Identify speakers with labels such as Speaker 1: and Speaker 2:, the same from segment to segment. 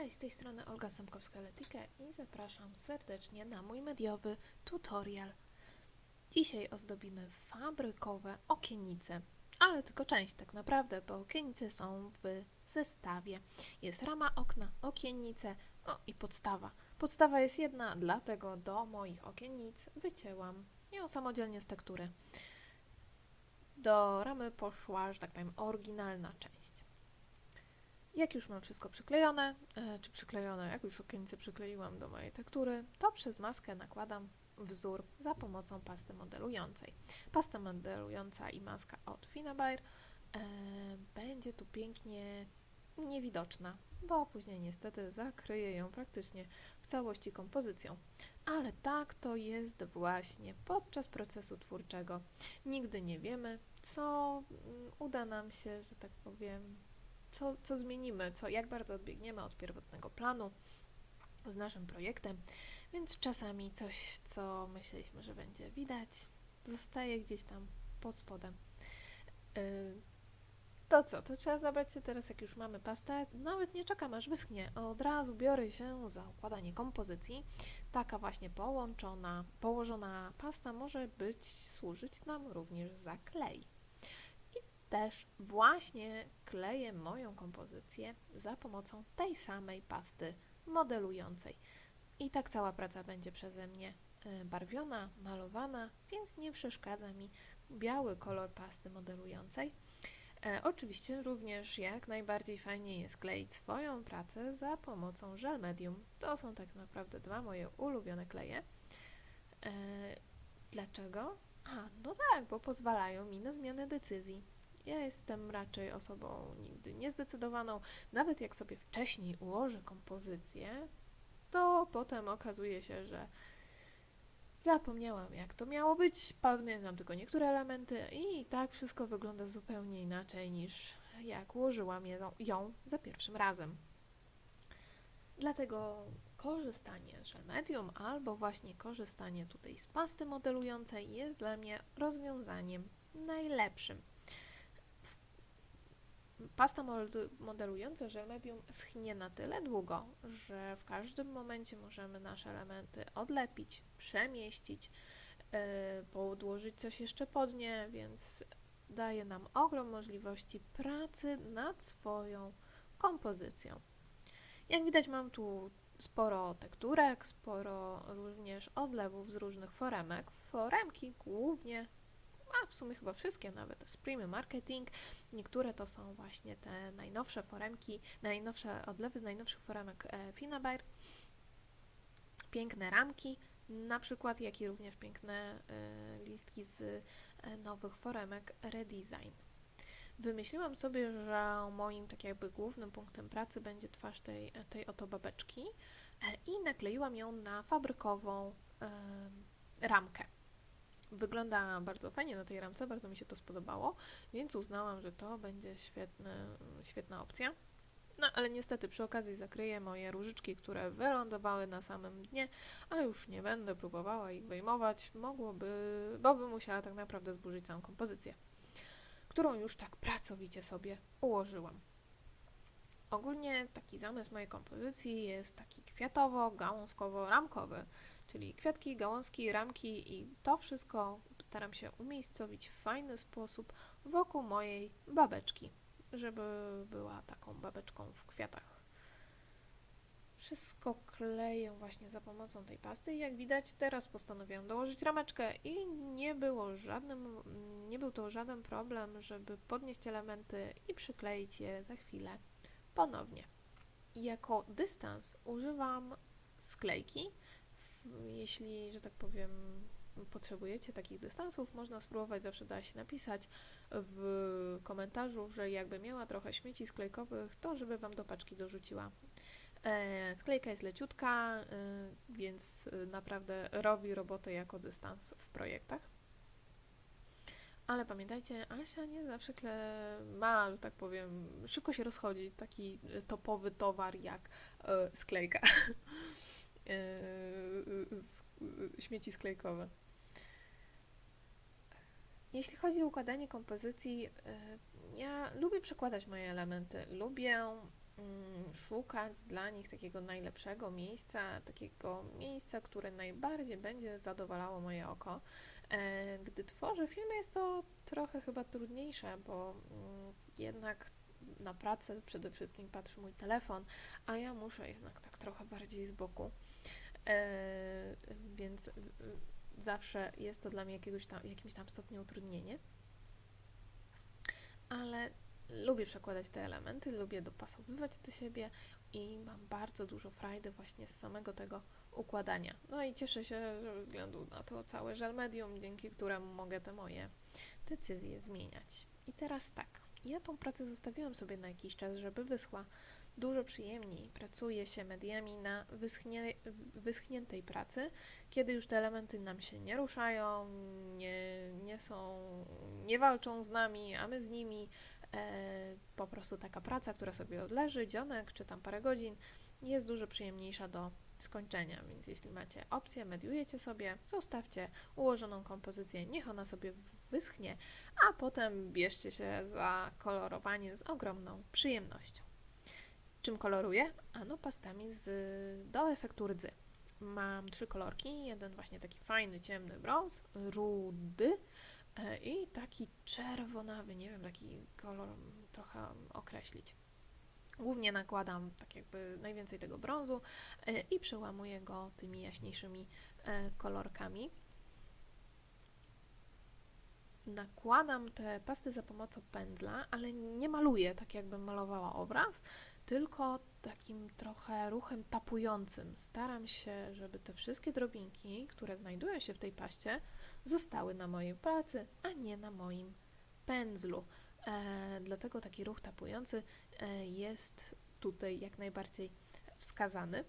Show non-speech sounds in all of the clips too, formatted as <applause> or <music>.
Speaker 1: Cześć, z tej strony Olga Sępkowska-Letike i zapraszam serdecznie na mój mediowy tutorial. Dzisiaj ozdobimy fabrykowe okienice, ale tylko część tak naprawdę, bo okienice są w zestawie. Jest rama okna, okienice, no i podstawa. Podstawa jest jedna, dlatego do moich okienic wycięłam ją samodzielnie z tektury. Do ramy poszła, że tak powiem, oryginalna część. Jak już mam wszystko przyklejone, e, czy przyklejone, jak już okienice przykleiłam do mojej tektury, to przez maskę nakładam wzór za pomocą pasty modelującej. Pasta modelująca i maska od Finabair e, będzie tu pięknie niewidoczna, bo później niestety zakryje ją praktycznie w całości kompozycją. Ale tak to jest właśnie podczas procesu twórczego. Nigdy nie wiemy, co mm, uda nam się, że tak powiem, co, co zmienimy, co, jak bardzo odbiegniemy od pierwotnego planu z naszym projektem, więc czasami coś, co myśleliśmy, że będzie widać, zostaje gdzieś tam pod spodem. Yy, to co, to trzeba zabrać się teraz, jak już mamy pastę, nawet nie czekam aż wyschnie, od razu biorę się za układanie kompozycji. Taka właśnie połączona, położona pasta może być, służyć nam również za klej też właśnie kleję moją kompozycję za pomocą tej samej pasty modelującej. I tak cała praca będzie przeze mnie y, barwiona, malowana, więc nie przeszkadza mi biały kolor pasty modelującej. E, oczywiście również jak najbardziej fajnie jest kleić swoją pracę za pomocą żel medium. To są tak naprawdę dwa moje ulubione kleje. E, dlaczego? A, no tak, bo pozwalają mi na zmianę decyzji. Ja jestem raczej osobą nigdy niezdecydowaną. Nawet jak sobie wcześniej ułożę kompozycję, to potem okazuje się, że zapomniałam, jak to miało być. Pamiętam tylko niektóre elementy i tak wszystko wygląda zupełnie inaczej niż jak ułożyłam ją za pierwszym razem. Dlatego korzystanie z Gel Medium albo właśnie korzystanie tutaj z pasty modelującej jest dla mnie rozwiązaniem najlepszym. Pasta modelująca żel medium schnie na tyle długo, że w każdym momencie możemy nasze elementy odlepić, przemieścić, yy, podłożyć coś jeszcze pod nie, więc daje nam ogrom możliwości pracy nad swoją kompozycją. Jak widać mam tu sporo tekturek, sporo również odlewów z różnych foremek. Foremki głównie a w sumie chyba wszystkie nawet, Premium Marketing. Niektóre to są właśnie te najnowsze foremki, najnowsze odlewy z najnowszych foremek e, Finabair. Piękne ramki, na przykład, jak i również piękne e, listki z e, nowych foremek Redesign. Wymyśliłam sobie, że moim tak jakby głównym punktem pracy będzie twarz tej, tej oto babeczki i nakleiłam ją na fabrykową ramkę. Wygląda bardzo fajnie na tej ramce, bardzo mi się to spodobało, więc uznałam, że to będzie świetny, świetna opcja. No ale niestety przy okazji zakryję moje różyczki, które wylądowały na samym dnie, a już nie będę próbowała ich wyjmować, mogłoby, bo bym musiała tak naprawdę zburzyć całą kompozycję, którą już tak pracowicie sobie ułożyłam. Ogólnie taki zamysł mojej kompozycji jest taki kwiatowo-gałązkowo-ramkowy, czyli kwiatki, gałązki, ramki i to wszystko staram się umiejscowić w fajny sposób wokół mojej babeczki, żeby była taką babeczką w kwiatach. Wszystko kleję właśnie za pomocą tej pasty i jak widać teraz postanowiłam dołożyć rameczkę i nie było żadnym, nie był to żaden problem, żeby podnieść elementy i przykleić je za chwilę ponownie. Jako dystans używam sklejki, jeśli, że tak powiem, potrzebujecie takich dystansów, można spróbować, zawsze da się napisać w komentarzu, że jakby miała trochę śmieci sklejkowych, to żeby Wam do paczki dorzuciła. E, sklejka jest leciutka, e, więc naprawdę robi robotę jako dystans w projektach. Ale pamiętajcie, Asia nie zawsze ma, że tak powiem, szybko się rozchodzi taki topowy towar jak e, sklejka. <laughs> E, śmieci sklejkowe. Jeśli chodzi o układanie kompozycji, e, ja lubię przekładać moje elementy. Lubię mm, szukać dla nich takiego najlepszego miejsca, takiego miejsca, które najbardziej będzie zadowalało moje oko. E, Gdy tworzę filmy, jest to trochę chyba trudniejsze, bo mm, jednak na pracę przede wszystkim patrzy mój telefon, a ja muszę jednak tak trochę bardziej z boku. E, Więc y, zawsze jest to dla mnie jakiegoś tam, jakimś tam stopniu utrudnienie. Ale lubię przekładać te elementy, lubię dopasowywać do siebie i mam bardzo dużo frajdy właśnie z samego tego układania. No i cieszę się ze względu na to całe żel medium, dzięki któremu mogę te moje decyzje zmieniać. I teraz tak, ja tą pracę zostawiłam sobie na jakiś czas, żeby wyschła. Dużo przyjemniej pracuje się mediami na wyschnie, wyschniętej pracy, kiedy już te elementy nam się nie ruszają, nie, nie są, nie walczą z nami, a my z nimi. E, po prostu taka praca, która sobie odleży, dzionek czy tam parę godzin, jest dużo przyjemniejsza do skończenia. Więc jeśli macie opcję, mediujecie sobie, zostawcie ułożoną kompozycję, niech ona sobie wyschnie, a potem bierzcie się za kolorowanie z ogromną przyjemnością. Czym koloruję? Ano pastami z, do efektu rdzy. Mam trzy kolorki, jeden właśnie taki fajny, ciemny brąz, rudy e, i taki czerwonawy, nie wiem, taki kolor trochę określić. Głównie nakładam tak jakby najwięcej tego brązu e, i przełamuję go tymi jaśniejszymi e, kolorkami. Nakładam te pasty za pomocą pędzla, ale nie maluję tak jakbym malowała obraz, tylko takim trochę ruchem tapującym. Staram się, żeby te wszystkie drobinki, które znajdują się w tej paście, zostały na mojej pracy, a nie na moim pędzlu. E, dlatego taki ruch tapujący e, jest tutaj jak najbardziej wskazany.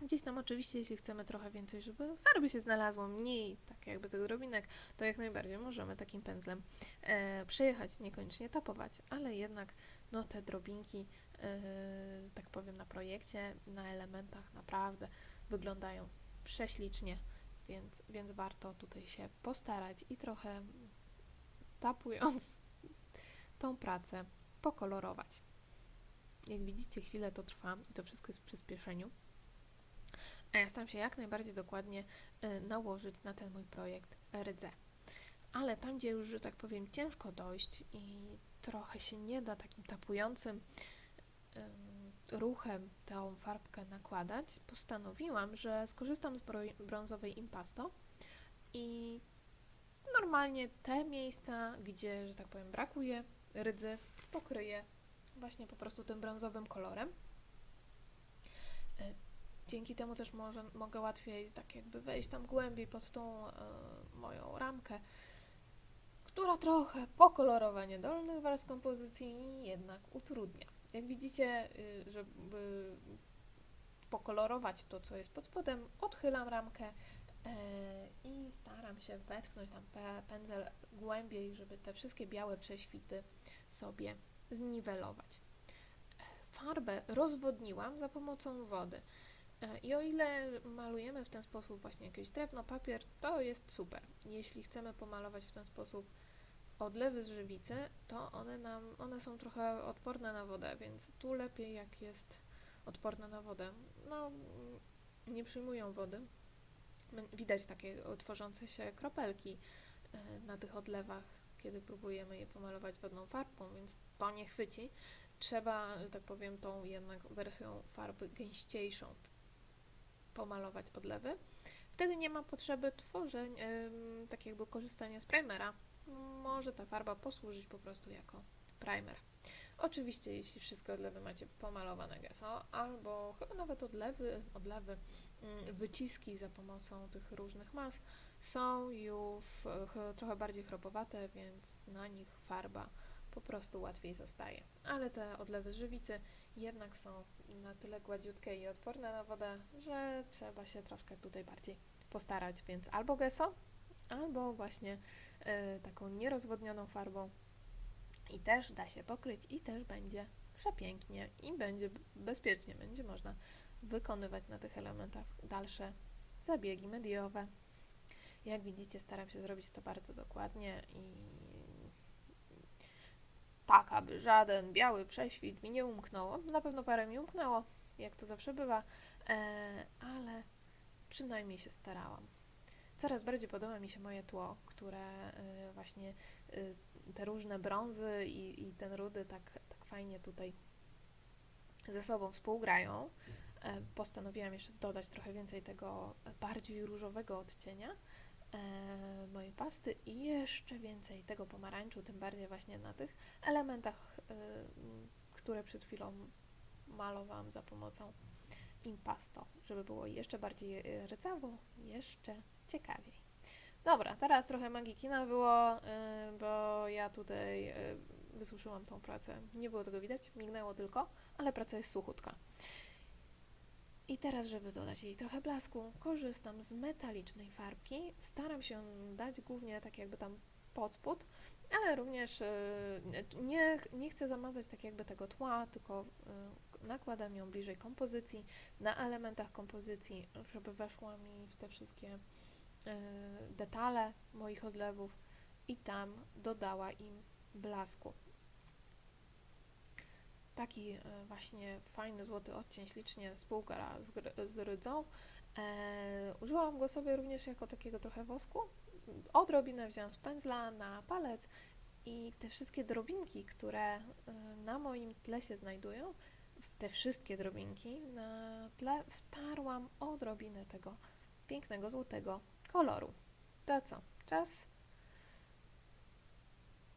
Speaker 1: Gdzieś tam oczywiście, jeśli chcemy trochę więcej, żeby farby się znalazło, mniej tak jakby tych drobinek, to jak najbardziej możemy takim pędzlem e, przejechać, niekoniecznie tapować, ale jednak no, te drobinki, tak powiem, na projekcie, na elementach naprawdę wyglądają prześlicznie, więc, więc warto tutaj się postarać i trochę tapując <laughs> tą pracę pokolorować. Jak widzicie, chwilę to trwa i to wszystko jest w przyspieszeniu. A ja staram się jak najbardziej dokładnie y, nałożyć na ten mój projekt rdze. Ale tam, gdzie już, że tak powiem, ciężko dojść i trochę się nie da takim tapującym ruchem tą farbkę nakładać, postanowiłam, że skorzystam z brązowej impasto i normalnie te miejsca, gdzie, że tak powiem, brakuje rydzy, pokryję właśnie po prostu tym brązowym kolorem. Dzięki temu też może, mogę łatwiej tak jakby wejść tam głębiej pod tą y, moją ramkę, która trochę pokolorowanie dolnych warstw kompozycji jednak utrudnia. Jak widzicie, y, żeby pokolorować to, co jest pod spodem, odchylam ramkę y, i staram się wetchnąć tam pędzel głębiej, żeby te wszystkie białe prześwity sobie zniwelować. Farbę rozwodniłam za pomocą wody. E, I o ile malujemy w ten sposób właśnie jakieś drewno, papier, to jest super. Jeśli chcemy pomalować w ten sposób odlewy z żywicy, to one, nam, one są trochę odporne na wodę, więc tu lepiej jak jest odporne na wodę. No, nie przyjmują wody. Widać takie tworzące się kropelki e, na tych odlewach, kiedy próbujemy je pomalować wodną farbą, więc to nie chwyci. Trzeba, że tak powiem, tą jednak wersją farby gęściejszą pomalować odlewy. Wtedy nie ma potrzeby tworzeń, tak jakby korzystania z primera. Może ta farba posłużyć po prostu jako primer. Oczywiście, jeśli wszystkie odlewy macie pomalowane gesso, albo chyba nawet odlewy, odlewy yy, wyciski za pomocą tych różnych mas są już trochę bardziej chropowate, więc na nich farba po prostu łatwiej zostaje. Ale te odlewy z żywicy jednak są na tyle gładziutkie i odporne na wodę, że trzeba się troszkę tutaj bardziej postarać, więc albo gesso, albo właśnie y, taką nierozwodnioną farbą i też da się pokryć i też będzie przepięknie i będzie bezpiecznie, będzie można wykonywać na tych elementach dalsze zabiegi mediowe. Jak widzicie, staram się zrobić to bardzo dokładnie i tak, aby żaden biały prześwit mi nie umknął. Na pewno parę mi umknęło, jak to zawsze bywa, e, ale przynajmniej się starałam. Coraz bardziej podoba mi się moje tło, które y, właśnie y, te różne brązy i, i ten rudy tak, tak fajnie tutaj ze sobą współgrają. E, Postanowiłam jeszcze dodać trochę więcej tego bardziej różowego odcienia e, mojej pasty i jeszcze więcej tego pomarańczu, tym bardziej właśnie na tych elementach, y, które przed chwilą malowałam za pomocą impasto, żeby było jeszcze bardziej rydzawo, jeszcze ciekawiej. Dobra, teraz trochę magii kina było, y, bo ja tutaj y, wysuszyłam tą pracę. Nie było tego widać, mignęło tylko, ale praca jest suchutka. I teraz, żeby dodać jej trochę blasku, korzystam z metalicznej farbki. Staram się dać głównie tak jakby tam pod spód, ale również y, nie, nie chcę zamazać tak jakby tego tła, tylko nakładam ją bliżej kompozycji, na elementach kompozycji, żeby weszła mi w te wszystkie detale moich odlewów i tam dodała im blasku. Taki e, właśnie fajny złoty odcień ślicznie spółka z, z rydzą. E, użyłam go sobie również jako takiego trochę wosku. Odrobinę wziąłam z pędzla na palec i te wszystkie drobinki, które e, na moim tle się znajdują, te wszystkie drobinki na tle wtarłam odrobinę tego pięknego złotego koloru. To co? Czas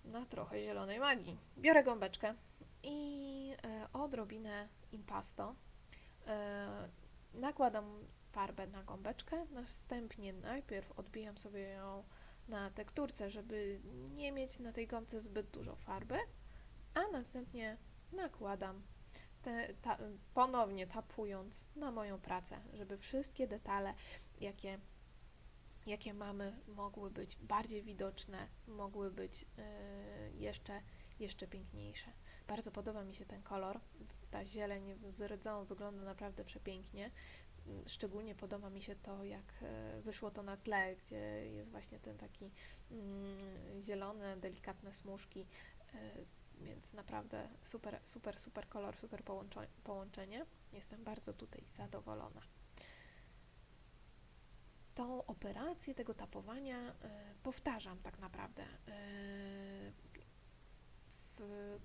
Speaker 1: na trochę zielonej magii. Biorę gąbeczkę i e, odrobinę impasto. E, nakładam farbę na gąbeczkę, następnie najpierw odbijam sobie ją na tekturce, żeby nie mieć na tej gąbce zbyt dużo farby, a następnie nakładam te, ta, ponownie tapując na moją pracę, żeby wszystkie detale, jakie, jakie mamy, mogły być bardziej widoczne, mogły być e, jeszcze, jeszcze piękniejsze. Bardzo podoba mi się ten kolor. Ta zieleń z rdzą wygląda naprawdę przepięknie. Mm, Szczególnie podoba mi się to, jak e, wyszło to na tle, gdzie jest właśnie ten taki mm, zielone, delikatne smużki. e, Więc naprawdę super, super, super kolor, super połączenie. Jestem bardzo tutaj zadowolona. Tą operację tego tapowania e, powtarzam tak naprawdę. E,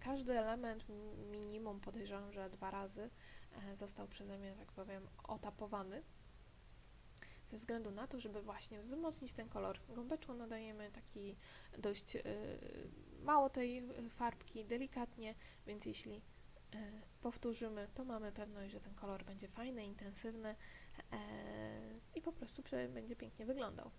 Speaker 1: każdy element minimum podejrzewam, że dwa razy e, został przeze mnie, tak powiem, otapowany. Ze względu na to, żeby właśnie wzmocnić ten kolor. Gąbeczką nadajemy taki dość mało tej farbki, delikatnie, więc jeśli powtórzymy, to mamy pewność, że ten kolor będzie fajny, intensywny i po prostu będzie pięknie wyglądał.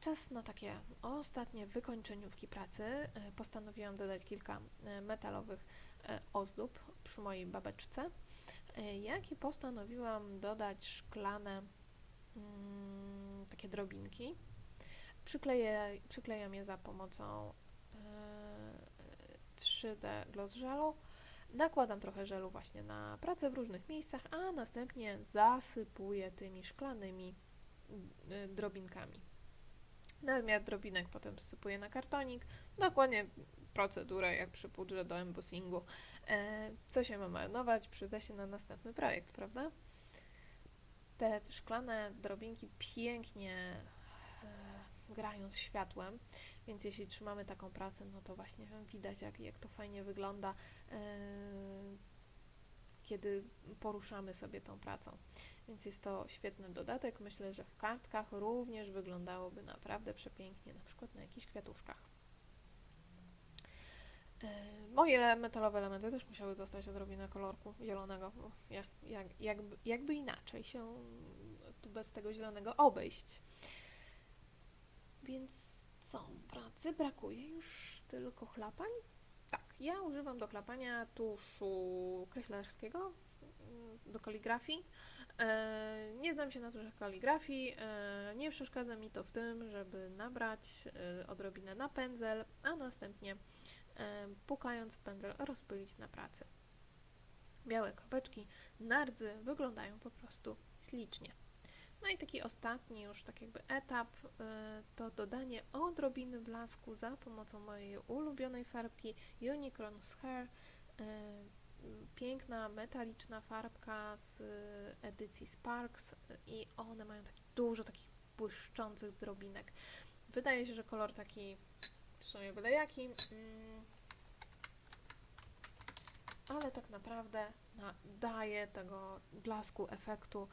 Speaker 1: Czas na takie ostatnie wykończeniówki pracy. E, Postanowiłam dodać kilka e, metalowych e, ozdób przy mojej babeczce, e, jak i postanowiłam dodać szklane mm, takie drobinki. Przykleję, przyklejam je za pomocą e, 3D Gloss Żelu. Nakładam trochę żelu właśnie na pracę w różnych miejscach, a następnie zasypuję tymi szklanymi y, drobinkami. Nadmiar drobinek potem wsypuję na kartonik. Dokładnie procedura jak przy pudrze do embossingu. E, co się ma marnować, przyda się na następny projekt, prawda? Te szklane drobinki pięknie grają z światłem, więc jeśli trzymamy taką pracę, no to właśnie widać, jak, jak to fajnie wygląda, e, kiedy poruszamy sobie tą pracą. Więc jest to świetny dodatek. Myślę, że w kartkach również wyglądałoby naprawdę przepięknie, na przykład na jakichś kwiatuszkach. E, Moje metalowe elementy też musiały dostać odrobinę kolorku zielonego. Jak, jak, jakby, jakby inaczej się tu bez tego zielonego obejść. Więc co? Pracy brakuje już tylko chlapań? Tak, ja używam do chlapania tuszu kreślarskiego mm, do kaligrafii. E, Nie znam się na tuszach kaligrafii. e, Nie przeszkadza mi to w tym, żeby nabrać e, odrobinę na pędzel, a następnie pukając w pędzel rozpylić na pracy. Białe kropeczki na rdzy wyglądają po prostu ślicznie. No i taki ostatni już tak jakby etap e, to dodanie odrobiny blasku za pomocą mojej ulubionej farbki Unicron's Hair. E, Piękna, metaliczna farbka z e, edycji Sparks i one mają taki dużo takich błyszczących drobinek. Wydaje się, że kolor taki w sumie byle jaki, mm, ale tak naprawdę na, daje tego blasku, efektu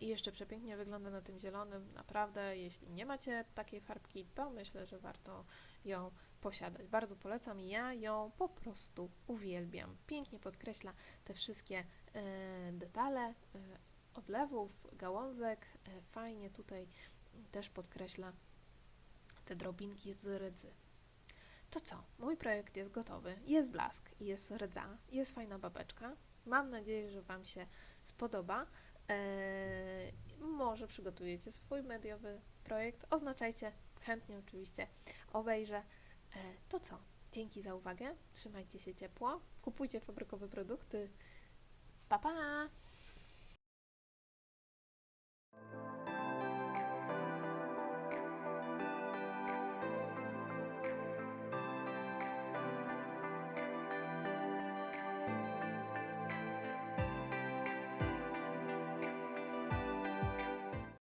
Speaker 1: i jeszcze przepięknie wygląda na tym zielonym. Naprawdę, jeśli nie macie takiej farbki, to myślę, że warto ją posiadać. Bardzo polecam, ja ją po prostu uwielbiam. Pięknie podkreśla te wszystkie e, detale e, odlewów, gałązek. E, fajnie tutaj też podkreśla te drobinki z rydzy. To co? Mój projekt jest gotowy. Jest blask, jest rdza, jest fajna babeczka. Mam nadzieję, że Wam się spodoba. Eee, może przygotujecie swój mediowy projekt. Oznaczajcie, chętnie oczywiście obejrzę. Eee, to co? Dzięki za uwagę. Trzymajcie się ciepło. Kupujcie fabrykowe produkty. Pa pa!